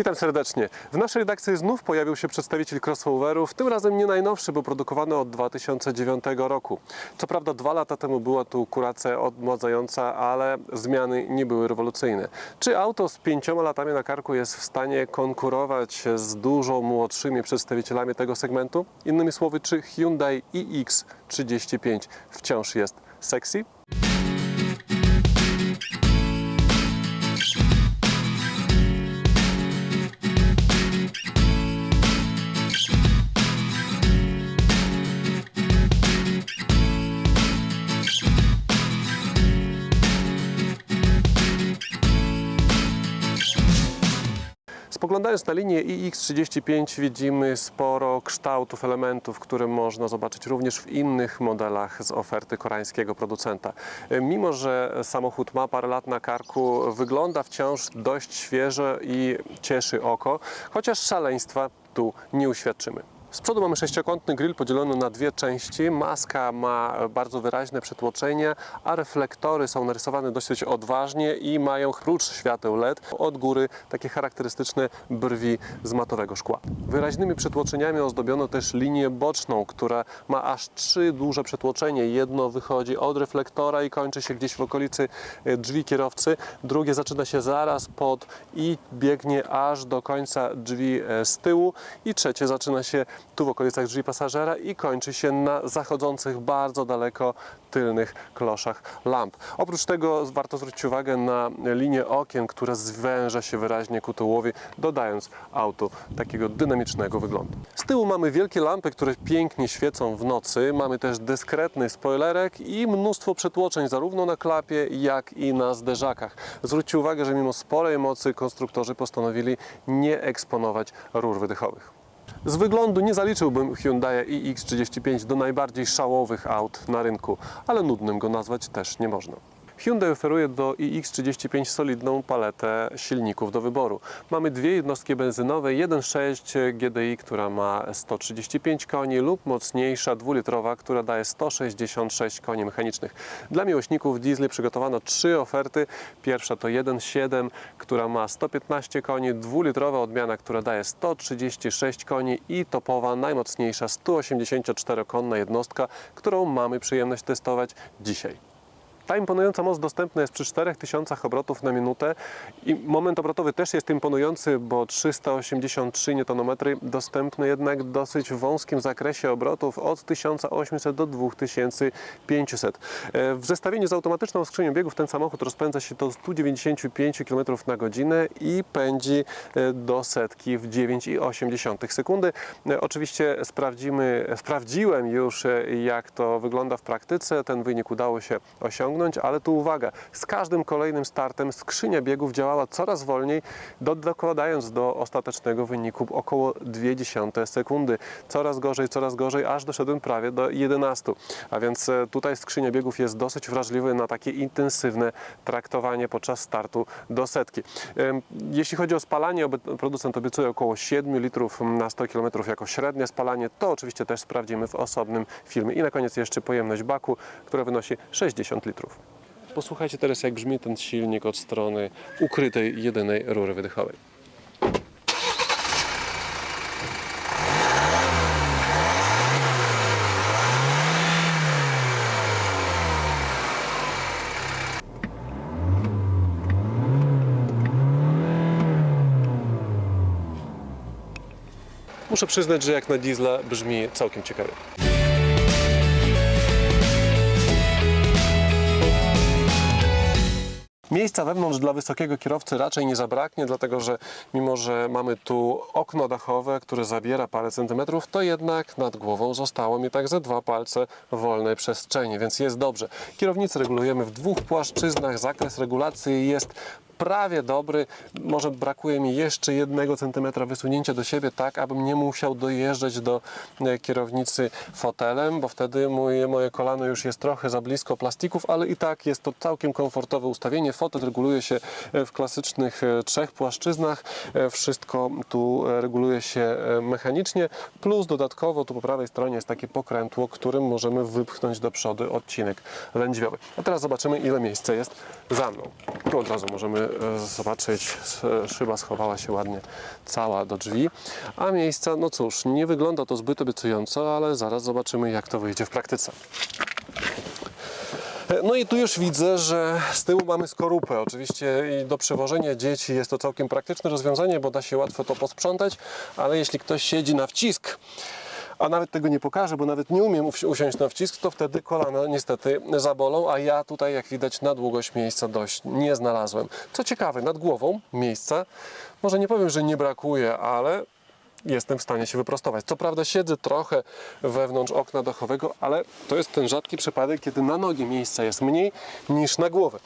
Witam serdecznie. W naszej redakcji znów pojawił się przedstawiciel crossoverów, tym razem nie najnowszy, bo produkowany od 2009 roku. Co prawda dwa lata temu była tu kuracja odmładzająca, ale zmiany nie były rewolucyjne. Czy auto z pięcioma latami na karku jest w stanie konkurować z dużo młodszymi przedstawicielami tego segmentu? Innymi słowy, czy Hyundai iX35 wciąż jest sexy? Spoglądając na linię iX35 widzimy sporo kształtów, elementów, które można zobaczyć również w innych modelach z oferty koreańskiego producenta. Mimo, że samochód ma parę lat na karku, wygląda wciąż dość świeżo i cieszy oko, chociaż szaleństwa tu nie uświadczymy. Z przodu mamy sześciokątny grill podzielony na dwie części. Maska ma bardzo wyraźne przetłoczenie, a reflektory są narysowane dosyć odważnie i mają prócz świateł LED od góry takie charakterystyczne brwi z matowego szkła. Wyraźnymi przetłoczeniami ozdobiono też linię boczną, która ma aż trzy duże przetłoczenie. Jedno wychodzi od reflektora i kończy się gdzieś w okolicy e, drzwi kierowcy, drugie zaczyna się zaraz pod i biegnie aż do końca drzwi e, z tyłu i trzecie zaczyna się tu w okolicach drzwi pasażera i kończy się na zachodzących bardzo daleko tylnych kloszach lamp. Oprócz tego warto zwrócić uwagę na linię okien, która zwęża się wyraźnie ku tyłowi, dodając autu takiego dynamicznego wyglądu. Z tyłu mamy wielkie lampy, które pięknie świecą w nocy. Mamy też dyskretny spoilerek i mnóstwo przetłoczeń zarówno na klapie, jak i na zderzakach. Zwróćcie uwagę, że mimo sporej mocy konstruktorzy postanowili nie eksponować rur wydechowych. Z wyglądu nie zaliczyłbym Hyundai iX35 do najbardziej szałowych aut na rynku, ale nudnym go nazwać też nie można. Hyundai oferuje do iX35 solidną paletę silników do wyboru. Mamy dwie jednostki benzynowe, 1.6 GDI, która ma 135 koni lub mocniejsza dwulitrowa, która daje 166 koni mechanicznych. Dla miłośników diesli przygotowano trzy oferty. Pierwsza to 1.7, która ma 115 koni, dwulitrowa odmiana, która daje 136 koni i topowa, najmocniejsza 184-konna jednostka, którą mamy przyjemność testować dzisiaj. Ta imponująca moc dostępna jest przy 4000 obrotów na minutę i moment obrotowy też jest imponujący, bo 383 Nm dostępny jednak w dosyć wąskim zakresie obrotów od 1800 do 2500. E, W zestawieniu z automatyczną skrzynią biegów ten samochód rozpędza się do 195 km na godzinę i pędzi e, do setki w 9,8 sekundy. E, Oczywiście sprawdzimy, sprawdziłem już jak to wygląda w praktyce. Ten wynik udało się osiągnąć, ale tu uwaga, z każdym kolejnym startem skrzynia biegów działała coraz wolniej, do, dokładając do ostatecznego wyniku około 0,2 sekundy. Coraz gorzej, coraz gorzej, aż doszedłem prawie do 11. A więc e, tutaj skrzynia biegów jest dosyć wrażliwy na takie intensywne traktowanie podczas startu do setki. Jeśli chodzi o spalanie, producent obiecuje około 7 litrów na 100 km jako średnie spalanie. To oczywiście też sprawdzimy w osobnym filmie. I na koniec jeszcze pojemność baku, która wynosi 60 litrów. Posłuchajcie teraz, jak brzmi ten silnik od strony ukrytej jedynej rury wydechowej. Muszę przyznać, że jak na diesla brzmi całkiem ciekawie. Miejsca wewnątrz dla wysokiego kierowcy raczej nie zabraknie, dlatego że mimo, że mamy tu okno dachowe, które zabiera parę centymetrów, to jednak nad głową zostało mi tak ze dwa palce wolnej przestrzeni, więc jest dobrze. Kierownicę regulujemy w dwóch płaszczyznach, zakres regulacji jest prawie dobry. Może brakuje mi jeszcze jednego centymetra wysunięcia do siebie, tak abym nie musiał dojeżdżać do e, kierownicy fotelem, bo wtedy moje, moje kolano już jest trochę za blisko plastików, ale i tak jest to całkiem komfortowe ustawienie. Fotel reguluje się e, w klasycznych e, trzech płaszczyznach. Wszystko tu reguluje się mechanicznie, plus dodatkowo tu po prawej stronie jest takie pokrętło, którym możemy wypchnąć do przodu odcinek lędźwiowy. A teraz zobaczymy, ile miejsca jest za mną. Tu od razu możemy e, zobaczyć, e, szyba schowała się ładnie cała do drzwi, a miejsca, no cóż, nie wygląda to zbyt obiecująco, ale zaraz zobaczymy jak to wyjdzie w praktyce. No i tu już widzę, że z tyłu mamy skorupę. Oczywiście i do przewożenia dzieci jest to całkiem praktyczne rozwiązanie, bo da się łatwo to posprzątać, ale jeśli ktoś siedzi na wcisk, a nawet tego nie pokażę, bo nawet nie umiem usi- usiąść na wcisk, to wtedy kolana niestety zabolą, a ja tutaj jak widać na długość miejsca dość nie znalazłem. Co ciekawe, nad głową miejsca, może nie powiem, że nie brakuje, ale jestem w stanie się wyprostować. Co prawda siedzę trochę wewnątrz okna dachowego, ale to jest ten rzadki przypadek, kiedy na nogi miejsca jest mniej niż na głowę.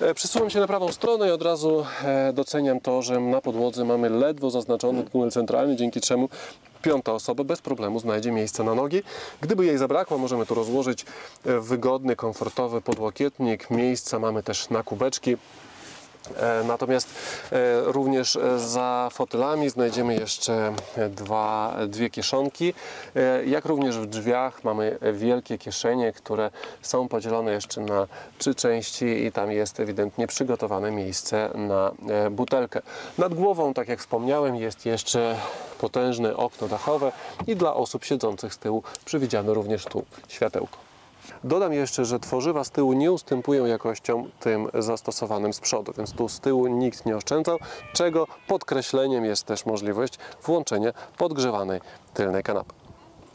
E, Przesuwam się na prawą stronę i od razu e, doceniam to, że na podłodze mamy ledwo zaznaczony tunel centralny, dzięki czemu piąta osoba bez problemu znajdzie miejsce na nogi. Gdyby jej zabrakło, możemy tu rozłożyć e, wygodny, komfortowy podłokietnik. Miejsca mamy też na kubeczki. E, Natomiast e, również e, za fotelami znajdziemy jeszcze dwa, dwie kieszonki. Jak również w drzwiach mamy wielkie kieszenie, które są podzielone jeszcze na trzy części i tam jest ewidentnie przygotowane miejsce na butelkę. Nad głową, tak jak wspomniałem, jest jeszcze potężne okno dachowe i dla osób siedzących z tyłu przewidziano również tu światełko. Dodam jeszcze, że tworzywa z tyłu nie ustępują jakością tym zastosowanym z przodu, więc tu z tyłu nikt nie oszczędzał, czego podkreśleniem jest też możliwość włączenia podgrzewanej tylnej kanapy.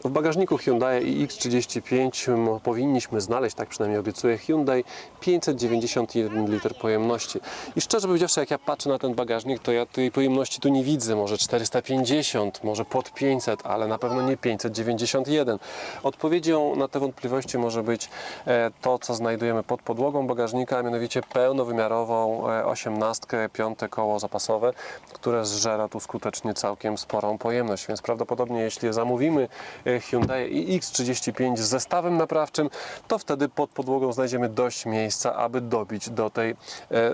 W bagażniku Hyundai iX35 m, powinniśmy znaleźć, tak przynajmniej obiecuje Hyundai, 591 liter pojemności. I szczerze powiedziawszy, jak ja patrzę na ten bagażnik, to ja tej pojemności tu nie widzę. Może 450, może pod 500, ale na pewno nie 591. Odpowiedzią na te wątpliwości może być e, to, co znajdujemy pod podłogą bagażnika, a mianowicie pełnowymiarową e, osiemnastkę, piąte koło zapasowe, które zżera tu skutecznie całkiem sporą pojemność. Więc prawdopodobnie jeśli zamówimy e, Hyundai iX35 z zestawem naprawczym, to wtedy pod podłogą znajdziemy dość miejsca, aby dobić do tej e,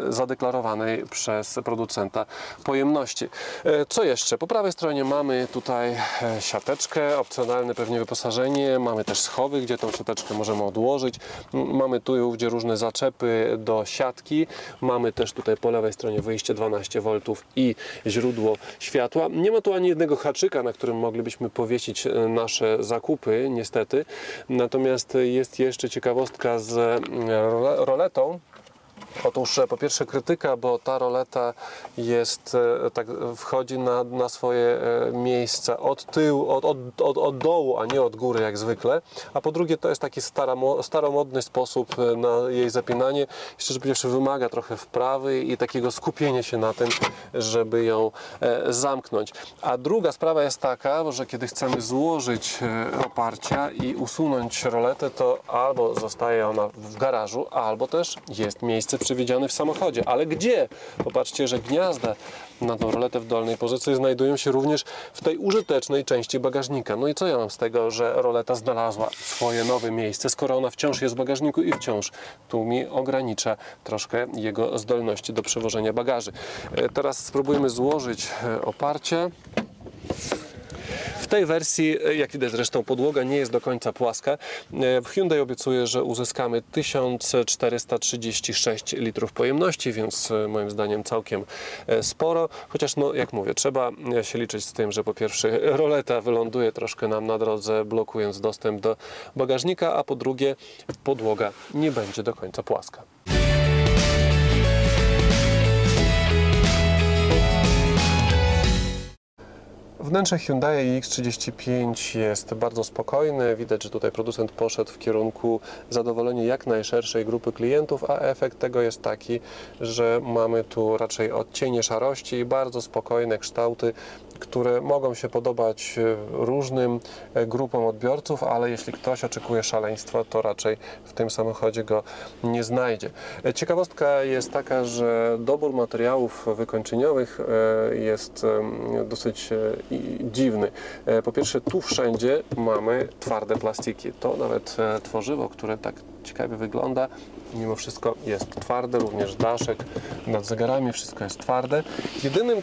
zadeklarowanej przez producenta pojemności. E, Co jeszcze? Po prawej stronie mamy tutaj e, siateczkę, opcjonalne pewnie wyposażenie, mamy też schowy, gdzie tą siateczkę możemy odłożyć. Mamy tu i ówdzie różne zaczepy do siatki. Mamy też tutaj po lewej stronie wyjście 12 V i źródło światła. Nie ma tu ani jednego haczyka, na którym moglibyśmy powiesić e, nasze zakupy, niestety. Natomiast jest jeszcze ciekawostka z role- roletą. Otóż e, po pierwsze krytyka, bo ta roleta jest, e, tak, wchodzi na, na swoje e, miejsce od tyłu, od, od, od, od dołu, a nie od góry jak zwykle. A po drugie to jest taki staramo, staromodny sposób na jej zapinanie. Szczerze powiedziawszy wymaga trochę wprawy i takiego skupienia się na tym, żeby ją zamknąć. A druga sprawa jest taka, że kiedy chcemy złożyć oparcia i usunąć roletę, to albo zostaje ona w garażu, albo też jest miejsce przewidziane w samochodzie. Ale gdzie? Popatrzcie, że gniazda na tą roletę w dolnej pozycji znajdują się również w tej użytecznej części bagażnika. No i co ja mam z tego, że roleta znalazła swoje nowe miejsce, skoro ona wciąż jest w bagażniku i wciąż tu mi ogranicza troszkę jego zdolności do przewożenia bagaży. E, Teraz spróbujemy złożyć e, oparcie. W tej wersji, jak widać zresztą, podłoga nie jest do końca płaska. Hyundai obiecuje, że uzyskamy 1436 litrów pojemności, więc e, moim zdaniem całkiem e, sporo. Chociaż, no, jak mówię, trzeba e, się liczyć z tym, że po pierwsze roleta wyląduje troszkę nam na drodze, blokując dostęp do bagażnika, a po drugie podłoga nie będzie do końca płaska. Wnętrze Hyundai iX35 jest bardzo spokojne. Widać, że tutaj producent poszedł w kierunku zadowolenia jak najszerszej grupy klientów, a efekt tego jest taki, że mamy tu raczej odcienie szarości i bardzo spokojne kształty, które mogą się podobać e, różnym e, grupom odbiorców, ale jeśli ktoś oczekuje szaleństwa, to raczej w tym samochodzie go nie znajdzie. E, Ciekawostka jest taka, że dobór materiałów wykończeniowych jest dosyć dziwny. Po pierwsze, tu wszędzie mamy twarde plastiki. To nawet tworzywo, które tak ciekawie wygląda, mimo wszystko jest twarde, również daszek nad zegarami, wszystko jest twarde. Jedynym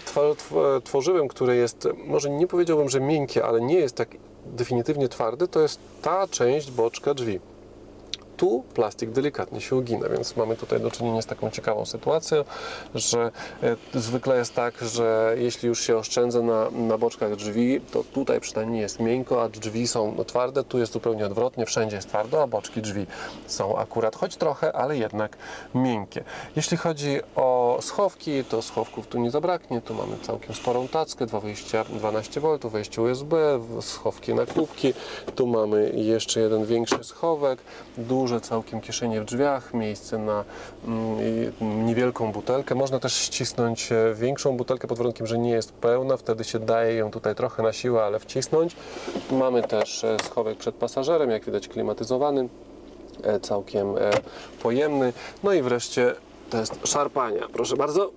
tworzywem, które jest, może nie powiedziałbym, że miękkie, ale nie jest tak definitywnie twardy, to jest ta część boczka drzwi. Tu plastik delikatnie się ugina, więc mamy tutaj do czynienia z taką ciekawą sytuacją, że e, zwykle jest tak, że jeśli już się oszczędza na, na boczkach drzwi, to tutaj przynajmniej jest miękko, a drzwi są no, twarde, tu jest zupełnie odwrotnie, wszędzie jest twardo, a boczki drzwi są akurat choć trochę, ale jednak miękkie. Jeśli chodzi o schowki, to schowków tu nie zabraknie, tu mamy całkiem sporą tackę, dwa wyjścia 12V, wejście USB, schowki na kubki, tu mamy jeszcze jeden większy schowek, duże całkiem kieszenie w drzwiach, miejsce na mm, niewielką butelkę. Można też ścisnąć e, większą butelkę pod warunkiem, że nie jest pełna, wtedy się daje ją tutaj trochę na siłę, ale wcisnąć. Mamy też e, schowek przed pasażerem, jak widać klimatyzowany, e, całkiem pojemny. No i wreszcie test szarpania. Proszę bardzo.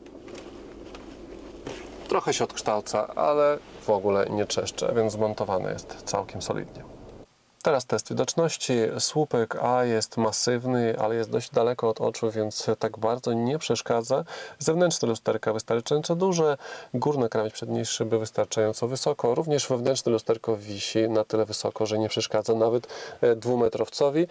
Trochę się odkształca, ale w ogóle nie czeszcze, więc zmontowane jest całkiem solidnie. Teraz test widoczności. Słupek A jest masywny, ale jest dość daleko od oczu, więc tak bardzo nie przeszkadza. Zewnętrzne lusterka wystarczająco duże, górna krawędź przedniej szyby wystarczająco wysoko. Również wewnętrzne lusterko wisi na tyle wysoko, że nie przeszkadza nawet e, dwumetrowcowi.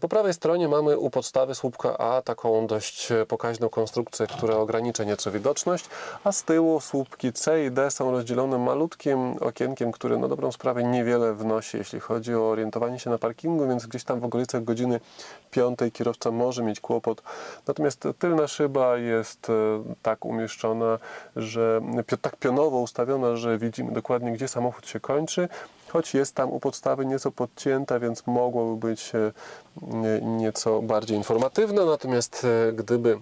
Po prawej stronie mamy u podstawy słupka A taką dość e, pokaźną konstrukcję, która ogranicza nieco widoczność, a z tyłu słupki C i D są rozdzielone malutkim okienkiem, które na dobrą sprawę niewiele wnosi, jeśli chodzi o orientowanie się na parkingu, więc gdzieś tam w okolicach godziny piątej kierowca może mieć kłopot. Natomiast tylna szyba jest e, tak umieszczona, że tak pionowo ustawiona, że widzimy dokładnie, gdzie samochód się kończy, choć jest tam u podstawy nieco podcięta, więc mogłoby być e, nie- nieco bardziej informatywne. Natomiast e, gdyby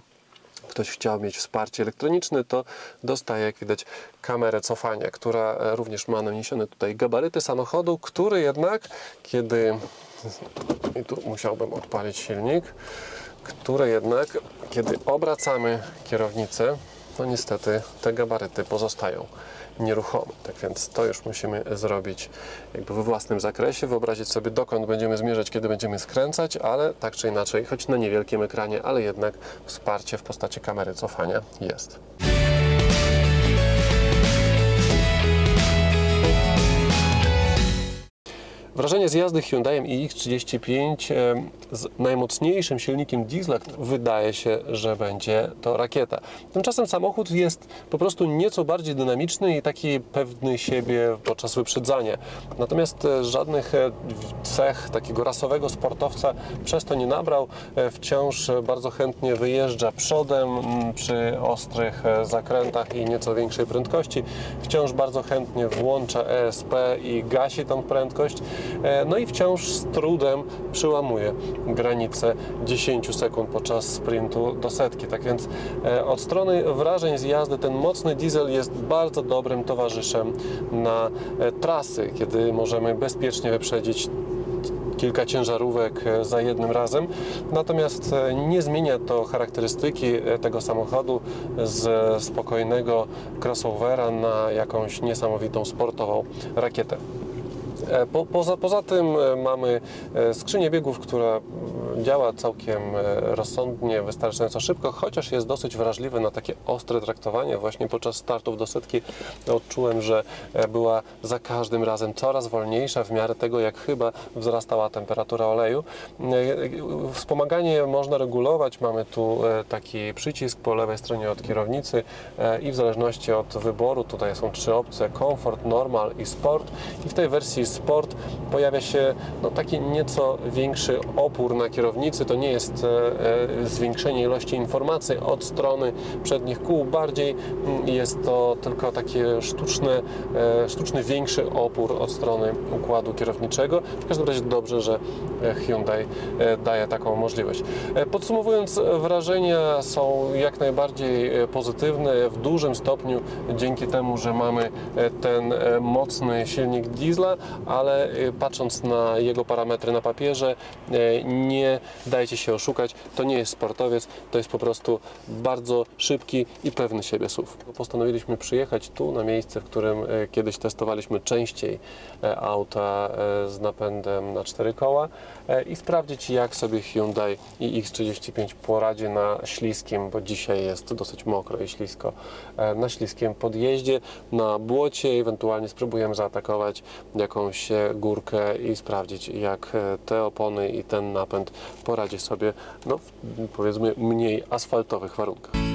ktoś chciał mieć wsparcie elektroniczne, to dostaje, jak widać, kamerę cofania, która e, również ma naniesione tutaj gabaryty samochodu, który jednak, kiedy i tu musiałbym odpalić silnik, który jednak, kiedy obracamy kierownicę, to niestety te gabaryty pozostają nieruchome. Tak więc to już musimy zrobić jakby we własnym zakresie, wyobrazić sobie dokąd będziemy zmierzać, kiedy będziemy skręcać, ale tak czy inaczej, choć na niewielkim ekranie, ale jednak wsparcie w postaci kamery cofania jest. Wrażenie z jazdy Hyundaiem iX35 e, z najmocniejszym silnikiem diesla wydaje się, że będzie to rakieta. Tymczasem samochód jest po prostu nieco bardziej dynamiczny i taki pewny siebie podczas wyprzedzania. Natomiast e, żadnych e, cech takiego rasowego sportowca przez to nie nabrał. E, Wciąż bardzo chętnie wyjeżdża przodem przy ostrych zakrętach i nieco większej prędkości. Wciąż bardzo chętnie włącza ESP i gasi tą prędkość. E, No i wciąż z trudem przyłamuje granicę 10 sekund podczas sprintu do setki. Tak więc e, od strony wrażeń z jazdy ten mocny diesel jest bardzo dobrym towarzyszem na e, trasy, kiedy możemy bezpiecznie wyprzedzić kilka ciężarówek za jednym razem. Natomiast nie zmienia to charakterystyki tego samochodu z spokojnego crossovera na jakąś niesamowitą sportową rakietę. E, Po, poza, poza tym e, mamy e, skrzynię biegów, która działa całkiem e, rozsądnie, wystarczająco szybko, chociaż jest dosyć wrażliwy na takie ostre traktowanie. Właśnie podczas startów do setki odczułem, że e, była za każdym razem coraz wolniejsza w miarę tego, jak chyba wzrastała temperatura oleju. E, Wspomaganie można regulować. Mamy tu taki przycisk po lewej stronie od kierownicy i w zależności od wyboru, tutaj są trzy opcje, Comfort, Normal i Sport i w tej wersji Sport pojawia się no, taki nieco większy opór na kierownicy. To nie jest e, e, zwiększenie ilości informacji od strony przednich kół, bardziej mm, jest to tylko takie sztuczne, e, sztuczny większy opór od strony układu kierowniczego. W każdym razie dobrze, że Hyundai daje taką możliwość. Podsumowując, wrażenia są jak najbardziej pozytywne w dużym stopniu dzięki temu, że mamy ten mocny silnik diesla, ale patrząc na jego parametry na papierze, e, dajcie się oszukać, to nie jest sportowiec, to jest po prostu bardzo szybki i pewny siebie SUV. Postanowiliśmy przyjechać tu na miejsce, w którym e, kiedyś testowaliśmy częściej e, auta e, z napędem na cztery koła i sprawdzić jak sobie Hyundai iX35 poradzi na śliskim, bo dzisiaj jest dosyć mokro i ślisko, na śliskim podjeździe, na błocie, ewentualnie spróbujemy zaatakować jakąś górkę i sprawdzić jak te opony i ten napęd poradzi sobie no, powiedzmy mniej asfaltowych warunkach.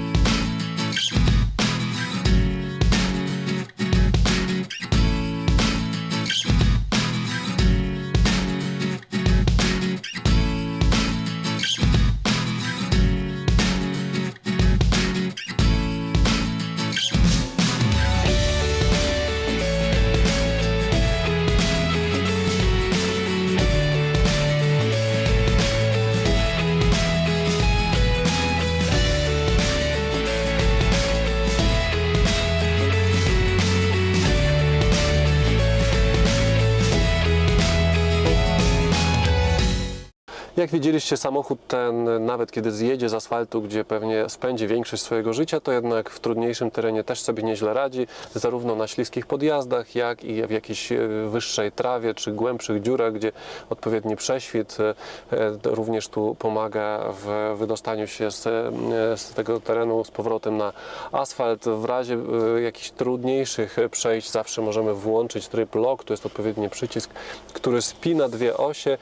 Jak widzieliście, samochód ten, nawet kiedy zjedzie z asfaltu, gdzie pewnie spędzi większość swojego życia, to jednak w trudniejszym terenie też sobie nieźle radzi, zarówno na śliskich podjazdach, jak i w jakiejś e, wyższej trawie czy głębszych dziurach, gdzie odpowiedni prześwit e, e, również tu pomaga w wydostaniu się z, z tego terenu z powrotem na asfalt. W razie jakichś trudniejszych przejść zawsze możemy włączyć tryb lock, to jest odpowiedni przycisk, który spina dwie osie.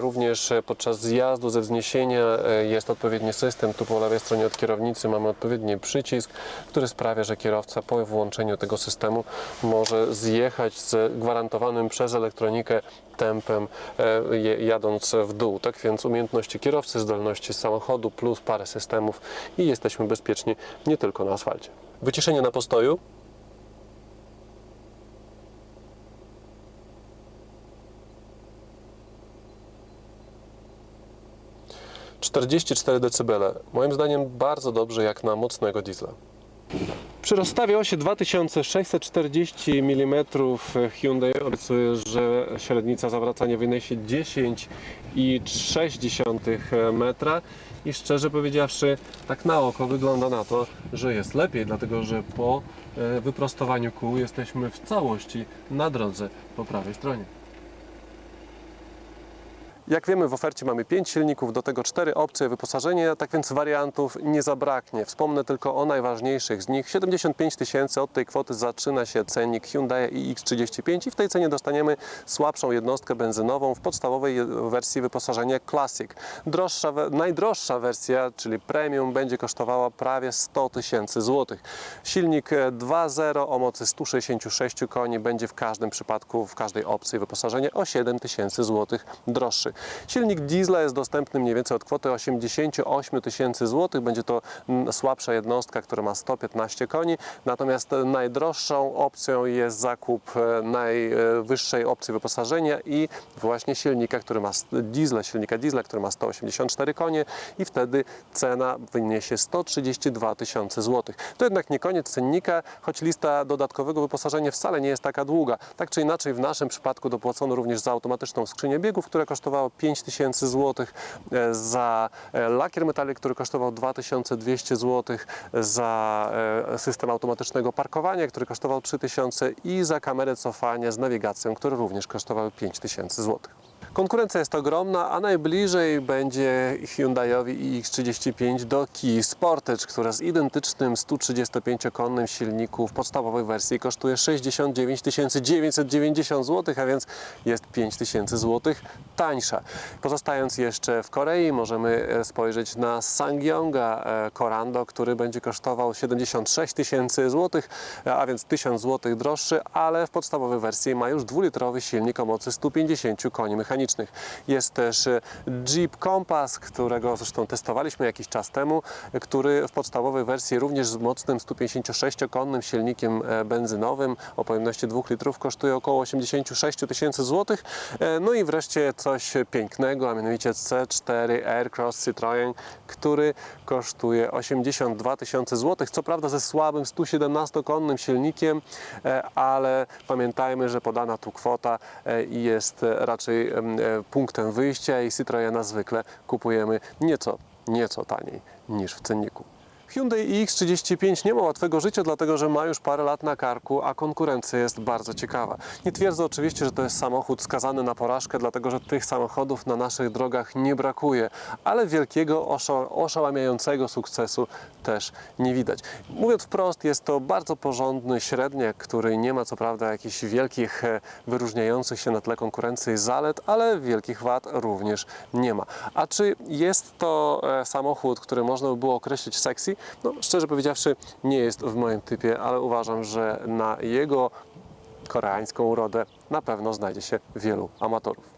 Również e, zjazdu ze wzniesienia e, jest odpowiedni system. Tu po lewej stronie od kierownicy mamy odpowiedni przycisk, który sprawia, że kierowca po włączeniu tego systemu może zjechać z gwarantowanym przez elektronikę tempem e, jadąc w dół. Tak więc umiejętności kierowcy, zdolności samochodu plus parę systemów i jesteśmy bezpieczni nie tylko na asfalcie. Wyciszenie na postoju. Czterdzieści cztery decybele. Moim zdaniem bardzo dobrze jak na mocnego diesla. Przy rozstawie osi 2640 mm Hyundai obiecuje, że średnica zawracania wyniesie 10,6 metra i szczerze powiedziawszy, tak na oko wygląda na to, że jest lepiej, dlatego że po e, wyprostowaniu kół jesteśmy w całości na drodze po prawej stronie. Jak wiemy, w ofercie mamy 5 silników, do tego 4 opcje wyposażenia, tak więc wariantów nie zabraknie. Wspomnę tylko o najważniejszych z nich. 75 tysięcy od tej kwoty zaczyna się cennik Hyundai iX35 i w tej cenie dostaniemy słabszą jednostkę benzynową w podstawowej wersji wyposażenia Classic. Droższa, najdroższa wersja, czyli Premium, będzie kosztowała prawie 100 tysięcy złotych. Silnik e, 2.0 o mocy 166 koni będzie w każdym przypadku, w każdej opcji wyposażenia o 7 tysięcy złotych droższy. Silnik diesla jest dostępny mniej więcej od kwoty 88 tysięcy złotych. Będzie to słabsza jednostka, która ma 115 koni. Natomiast najdroższą opcją jest zakup e, najwyższej opcji wyposażenia i właśnie silnika, który ma diesla, silnika diesla, który ma 184 konie i wtedy cena wyniesie 132 tysiące złotych. To jednak nie koniec cennika, choć lista dodatkowego wyposażenia wcale nie jest taka długa. Tak czy inaczej w naszym przypadku dopłacono również za automatyczną skrzynię biegów, która kosztowała 5 tysięcy złotych, e, za e, lakier metalik, który kosztował 2200 złotych, za e, system automatycznego parkowania, który kosztował 3000 i za kamerę cofania z nawigacją, które również kosztowały 5000 złotych. Konkurencja jest ogromna, a najbliżej będzie Hyundaiowi iX35 do Kia Sportage, która z identycznym 135-konnym silniku w podstawowej wersji kosztuje 69 990 zł, a więc jest 5 tysięcy złotych tańsza. Pozostając jeszcze w Korei, możemy e, spojrzeć na Sangyonga e, Corando, który będzie kosztował 76 tysięcy złotych, e, a więc 1000 złotych droższy, ale w podstawowej wersji ma już dwulitrowy silnik o mocy 150 koni mechanicznych. Jest też e, Jeep Compass, którego zresztą testowaliśmy jakiś czas temu, który w podstawowej wersji również z mocnym 156-konnym silnikiem e, benzynowym o pojemności 2 litrów kosztuje około 86 tysięcy złotych. E, No i wreszcie coś pięknego, a mianowicie C4 Aircross Citroën, który kosztuje 82 tysiące złotych. Co prawda ze słabym 117-konnym silnikiem, ale pamiętajmy, że podana tu kwota jest raczej punktem wyjścia i Citroena zwykle kupujemy nieco, nieco taniej niż w cenniku. Hyundai iX35 nie ma łatwego życia, dlatego że ma już parę lat na karku, a konkurencja jest bardzo ciekawa. Nie twierdzę oczywiście, że to jest samochód skazany na porażkę, dlatego że tych samochodów na naszych drogach nie brakuje, ale wielkiego, osza- oszałamiającego sukcesu też nie widać. Mówiąc wprost, jest to bardzo porządny średniak, który nie ma co prawda jakichś wielkich, e, wyróżniających się na tle konkurencji zalet, ale wielkich wad również nie ma. A czy jest to e, samochód, który można by było określić sexy? No, szczerze powiedziawszy, nie jest w moim typie, ale uważam, że na jego koreańską urodę na pewno znajdzie się wielu amatorów.